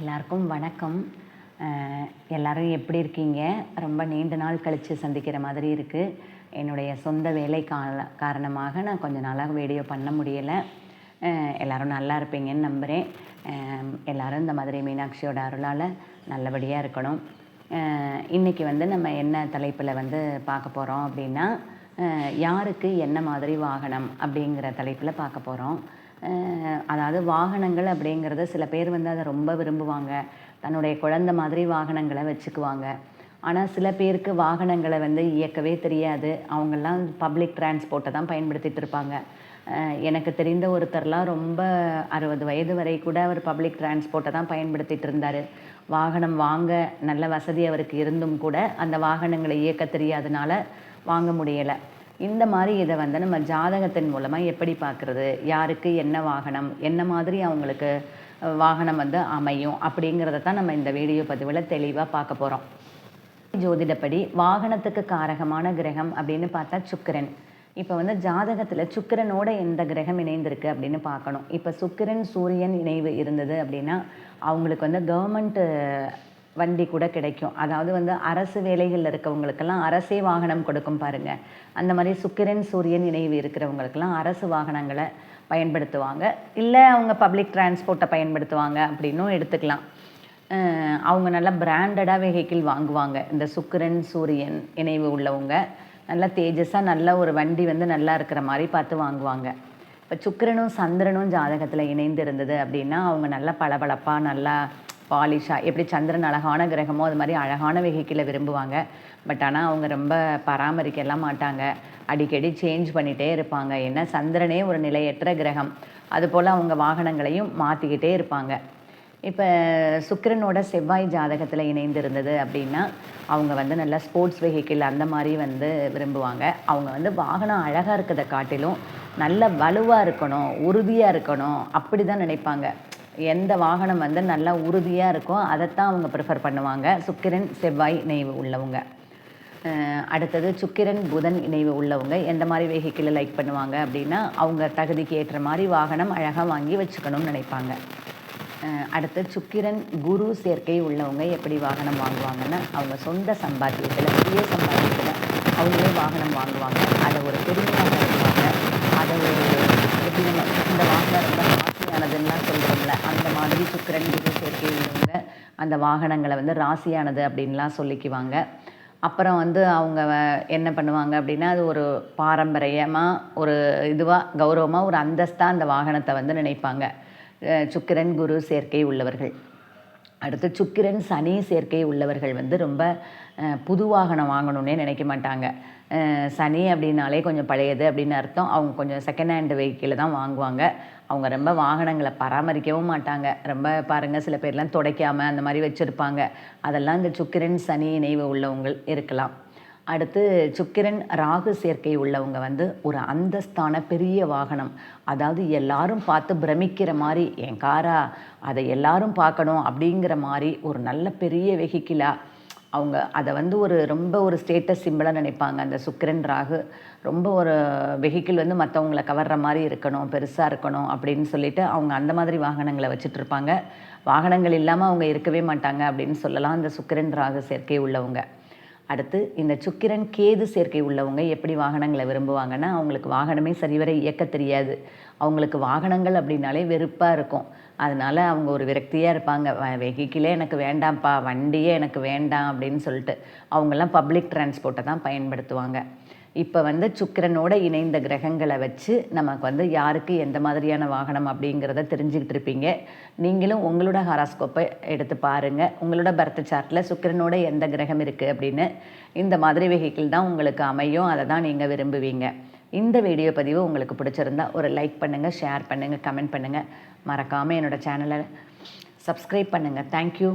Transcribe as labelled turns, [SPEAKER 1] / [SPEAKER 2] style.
[SPEAKER 1] எல்லாருக்கும் வணக்கம். அஹ் எல்லாரும் எப்படி இருக்கீங்க? ரொம்ப நீண்ட நாள் கழித்து சந்திக்கிற மாதிரி இருக்குது என்னுடைய சொந்த வேலை கால காரணமாக நான் கொஞ்ச நாளாக வீடியோ பண்ண முடியலை. எல்லோரும் நல்லா இருப்பீங்கன்னு நம்புகிறேன் எல்லோரும் எல்லாரும் இந்த மாதிரி மீனாட்சியோட அருளால் நல்லபடியாக இருக்கணும். இன்றைக்கி வந்து நம்ம என்ன தலைப்பில் வந்து பார்க்க போகிறோம் அப்படின்னா யாருக்கு என்ன மாதிரி வாகனம் அப்படிங்கிற தலைப்பில் பார்க்க போகிறோம் அதாவது வாகனங்கள் அப்படிங்கிறத சில பேர் வந்து அதை ரொம்ப விரும்புவாங்க. தன்னுடைய குழந்தை மாதிரி வாகனங்களை வச்சுக்குவாங்க. ஆனால் சில பேருக்கு வாகனங்களை வந்து இயக்கவே தெரியாது. அவங்கெல்லாம் பப்ளிக் டிரான்ஸ்போர்ட்டை தான் பயன்படுத்திகிட்டு இருப்பாங்க. எனக்கு தெரிந்த ஒருத்தர்லாம் ரொம்ப அறுபது வயது வரை கூட அவர் பப்ளிக் டிரான்ஸ்போர்ட்டை தான் பயன்படுத்திகிட்டு இருந்தார். வாகனம் வாங்க நல்ல வசதி அவருக்கு இருந்தும் கூட அந்த வாகனங்களை இயக்க தெரியாதனால வாங்க முடியலை. இந்த மாதிரி இதை வந்து நம்ம ஜாதகத்தின் மூலமாக எப்படி பார்க்குறது? யாருக்கு என்ன வாகனம்? என்ன மாதிரி அவங்களுக்கு வாகனம் வந்து அமையும்? அப்படிங்கிறத தான் நம்ம இந்த வீடியோ பதிவில் தெளிவாக பார்க்க போகிறோம் ஜோதிடப்படி வாகனத்துக்கு காரகமான கிரகம் அப்படின்னு பார்த்தா சுக்கிரன். இப்போ வந்து ஜாதகத்தில் சுக்கிரனோட எந்த கிரகம் இணைந்திருக்கு அப்படின்னு பார்க்கணும். இப்போ சுக்கிரன் சூரியன் இணைவு இருந்தது அப்படின்னா அவங்களுக்கு வந்து கவர்மெண்ட்டு வண்டி கூட கிடைக்கும். அதாவது வந்து அரசு வேலைகளில் இருக்கவங்களுக்கெல்லாம் அரசே வாகனம் கொடுக்கும் பாருங்க. அந்த மாதிரி சுக்கிரன் சூரியன் இணைவு இருக்கிறவங்களுக்கெல்லாம் அரசு வாகனங்களை பயன்படுத்துவாங்க. இல்லை அவங்க பப்ளிக் டிரான்ஸ்போர்ட்டை பயன்படுத்துவாங்க அப்படின்னும் எடுத்துக்கலாம். அவங்க நல்லா பிராண்டடாக வெஹிக்கிள் வாங்குவாங்க. இந்த சுக்கிரன் சூரியன் இணைவு உள்ளவங்க. நல்லா தேஜஸாக நல்ல ஒரு வண்டி வந்து நல்லா இருக்கிற மாதிரி பார்த்து வாங்குவாங்க. இப்போ சுக்கிரனும் சந்திரனும் ஜாதகத்தில் இணைந்து இருந்தது அப்படின்னா அவங்க நல்லா பளபளப்பாக நல்லா பாலிஷாக எப்படி சந்திரன் அழகான கிரகமோ அது மாதிரி அழகான வெஹிக்கிளை விரும்புவாங்க. பட் ஆனால் அவங்க ரொம்ப பராமரிக்கலாம் மாட்டாங்க. அடிக்கடி சேஞ்ச் பண்ணிகிட்டே இருப்பாங்க. ஏன்னா சந்திரனே ஒரு நிலையற்ற கிரகம். அதுபோல் அவங்க வாகனங்களையும் மாற்றிக்கிட்டே இருப்பாங்க. இப்போ சுக்கிரனோட செவ்வாய் ஜாதகத்தில் இணைந்து இருந்தது அப்படின்னா அவங்க வந்து நல்லா ஸ்போர்ட்ஸ் வெஹிக்கிள் அந்த மாதிரி வந்து விரும்புவாங்க. அவங்க வந்து வாகனம் அழகாக இருக்கிறத காட்டிலும் நல்ல வலுவாக இருக்கணும் உறுதியாக இருக்கணும் அப்படி தான் நினைப்பாங்க. எந்த வாகனம் வந்து நல்லா உறுதியாக இருக்கோ அதைத்தான் அவங்க ப்ரிஃபர் பண்ணுவாங்க. சுக்கிரன் செவ்வாய் இணைவு உள்ளவங்க. அடுத்தது சுக்கிரன் புதன் இணைவு உள்ளவங்க. எந்த மாதிரி வெஹிக்கிளை லைக் பண்ணுவாங்க அப்படின்னா அவங்க தகுதிக்கு ஏற்ற மாதிரி வாகனம் அழகாக வாங்கி வச்சுக்கணும்னு நினைப்பாங்க. அடுத்து சுக்கிரன் குரு சேர்க்கை உள்ளவங்க எப்படி வாகனம் வாங்குவாங்கன்னா அவங்க சொந்த சம்பாத்தியத்தில் சுய சம்பாத்தியத்தில் அவங்களே வாகனம் வாங்குவாங்க. அதை ஒரு பெருமையாக இருப்பாங்க அதை ஒரு எப்படி நம்ம இந்த வாகனம் ரொம்ப ராசியானதுன்னா சொல்கிறோம்ல அந்த மாதிரி சுக்கிரன் குரு சேர்க்கை உள்ளவங்க அந்த வாகனங்களை வந்து ராசியானது அப்படின்லாம் சொல்லிக்குவாங்க. அப்புறம் வந்து அவங்க என்ன பண்ணுவாங்க அப்படின்னா அது ஒரு பாரம்பரியமாக ஒரு இதுவாக கௌரவமாக ஒரு அந்தஸ்தாக அந்த வாகனத்தை வந்து நினைப்பாங்க. சுக்கிரன் குரு சேர்க்கை உள்ளவர்கள். அடுத்து சுக்கிரன் சனி சேர்க்கை உள்ளவர்கள் வந்து ரொம்ப புது வாகனம் வாங்கணும்னே நினைக்க மாட்டாங்க. சனி அப்படின்னாலே கொஞ்சம் பழையது அப்படின்னு அர்த்தம். அவங்க கொஞ்சம் செகண்ட் ஹேண்ட் வெஹிக்கிளை தான் வாங்குவாங்க. அவங்க ரொம்ப வாகனங்களை பராமரிக்கவும் மாட்டாங்க. ரொம்ப பாருங்கள் சில பேர்லாம் துடைக்காமல் அந்த மாதிரி வச்சுருப்பாங்க. அதெல்லாம் இந்த சுக்கிரன் சனி இணைவு உள்ளவங்கள் இருக்கலாம். அடுத்து சுக்கிரன் ராகு சேர்க்கை உள்ளவங்க வந்து ஒரு அந்தஸ்தான பெரிய வாகனம். அதாவது எல்லாரும் பார்த்து பிரமிக்கிற மாதிரி என் காரா அதை எல்லாரும் பார்க்கணும் அப்படிங்கிற மாதிரி ஒரு நல்ல பெரிய வெஹிக்கிளாக அவங்க அதை வந்து ஒரு ரொம்ப ஒரு ஸ்டேட்டஸ் சிம்பிளாக நினைப்பாங்க. அந்த சுக்கிரன் ராகு ரொம்ப ஒரு வெஹிக்கிள் வந்து மற்றவங்களை கவர்ற மாதிரி இருக்கணும் பெருசாக இருக்கணும் அப்படின்னு சொல்லிட்டு அவங்க அந்த மாதிரி வாகனங்களை வச்சுட்ருப்பாங்க வாகனங்கள் இல்லாமல் அவங்க இருக்கவே மாட்டாங்க அப்படின்னு சொல்லலாம். அந்த சுக்கிரன் ராகு சேர்க்கை உள்ளவங்க. அடுத்து இந்த சுக்கிரன் கேது சேர்க்கை உள்ளவங்க எப்படி வாகனங்களை விரும்புவாங்கன்னா அவங்களுக்கு வாகனமே சரிவர இயக்க தெரியாது. அவங்களுக்கு வாகனங்கள் அப்படின்னாலே வெறுப்பாக இருக்கும். அதனால் அவங்க ஒரு விரக்தியாக இருப்பாங்க. வெஹிக்கிளே எனக்கு வேண்டாம்ப்பா வண்டியே எனக்கு வேண்டாம் அப்படின்னு சொல்லிட்டு அவங்கெல்லாம் பப்ளிக் டிரான்ஸ்போர்ட்டை தான் பயன்படுத்துவாங்க. இப்போ வந்து சுக்கிரனோட இணைந்த கிரகங்களை வச்சு நமக்கு வந்து யாருக்கு எந்த மாதிரியான வாகனம் அப்படிங்கிறத தெரிஞ்சுக்கிட்டு இருப்பீங்க. நீங்களும் உங்களோட ஹாராஸ்கோப்பை எடுத்து பாருங்கள் உங்களோட பர்த் சார்ட்டில் சுக்கிரனோட எந்த கிரகம் இருக்குது அப்படின்னு இந்த மாதிரி வெஹிக்கிள் தான் உங்களுக்கு அமையும். அதை தான் நீங்கள் விரும்புவீங்க. இந்த வீடியோ பதிவு உங்களுக்கு பிடிச்சிருந்தா ஒரு லைக் பண்ணுங்கள் ஷேர் பண்ணுங்கள் கமெண்ட் பண்ணுங்கள் மறக்காமல் என்னோட சேனலை சப்ஸ்கிரைப் பண்ணுங்கள் தேங்க்யூ